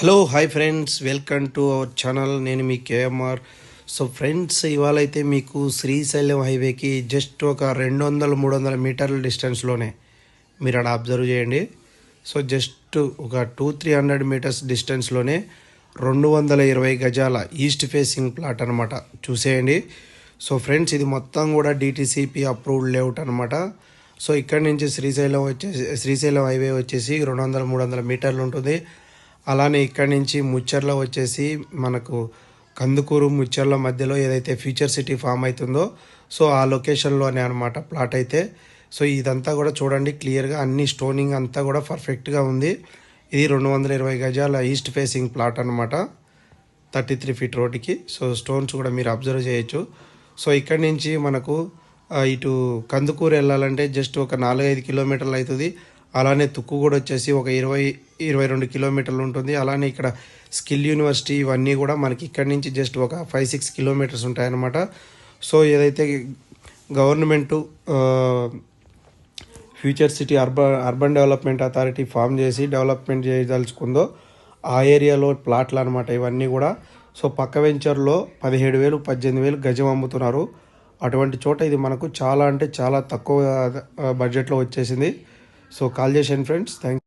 Hello hi friends welcome to our channel నేను మీ KMR so friends ఇవాళ అయితే మీకు శ్రీశైలం హైవేకి జస్ట్ ఒక రెండు వందల మూడు వందల మీటర్ల డిస్టెన్స్లోనే మీరు అక్కడ అబ్జర్వ్ చేయండి. సో జస్ట్ ఒక టూ త్రీ హండ్రెడ్ మీటర్స్ డిస్టెన్స్లోనే రెండు వందల ఇరవై గజాల ఈస్ట్ ఫేసింగ్ ప్లాట్ అనమాట చూసేయండి. సో ఫ్రెండ్స్ ఇది మొత్తం కూడా డిటీసీపీ అప్రూవ్డ్ లేఅవుట్ అనమాట సో ఇక్కడ నుంచి శ్రీశైలం వచ్చేసి శ్రీశైలం హైవే వచ్చేసి రెండు వందల మూడు వందల మీటర్లు ఉంటుంది. అలానే ఇక్కడి నుంచి ముచ్చర్ల వచ్చేసి మనకు కందుకూరు ముచ్చర్ల మధ్యలో ఏదైతే ఫ్యూచర్ సిటీ ఫామ్ అవుతుందో సో ఆ లొకేషన్లోనే అనమాట ప్లాట్ అయితే. సో ఇదంతా కూడా చూడండి క్లియర్గా అన్ని స్టోనింగ్ అంతా కూడా పర్ఫెక్ట్గా ఉంది. ఇది రెండు వందల ఇరవై గజాల ఈస్ట్ ఫేసింగ్ ప్లాట్ అనమాట థర్టీ త్రీ ఫీట్ రోడ్డుకి. సో స్టోన్స్ కూడా మీరు అబ్జర్వ్ చేయొచ్చు. సో ఇక్కడి నుంచి మనకు ఇటు కందుకూరు వెళ్ళాలంటే జస్ట్ ఒక నాలుగైదు కిలోమీటర్లు అవుతుంది. అలానే తుక్కు కూడా వచ్చేసి ఒక ఇరవై ఇరవై రెండు కిలోమీటర్లు ఉంటుంది. అలానే ఇక్కడ స్కిల్ యూనివర్సిటీ ఇవన్నీ కూడా మనకి ఇక్కడి నుంచి జస్ట్ ఒక ఫైవ్ సిక్స్ కిలోమీటర్స్ ఉంటాయన్నమాట. సో ఏదైతే government future city urban urban development authority form చేసి డెవలప్మెంట్ చేయదలుచుకుందో ఆ ఏరియాలో ప్లాట్లు అనమాట ఇవన్నీ కూడా. సో పక్క వెంచర్లో పదిహేడు వేలు పద్దెనిమిది వేలు గజం అమ్ముతున్నారు. అటువంటి చోట ఇది మనకు చాలా అంటే చాలా తక్కువ బడ్జెట్లో వచ్చేసింది. సో కాల్ చేసాను ఫ్రెండ్స్ థ్యాంక్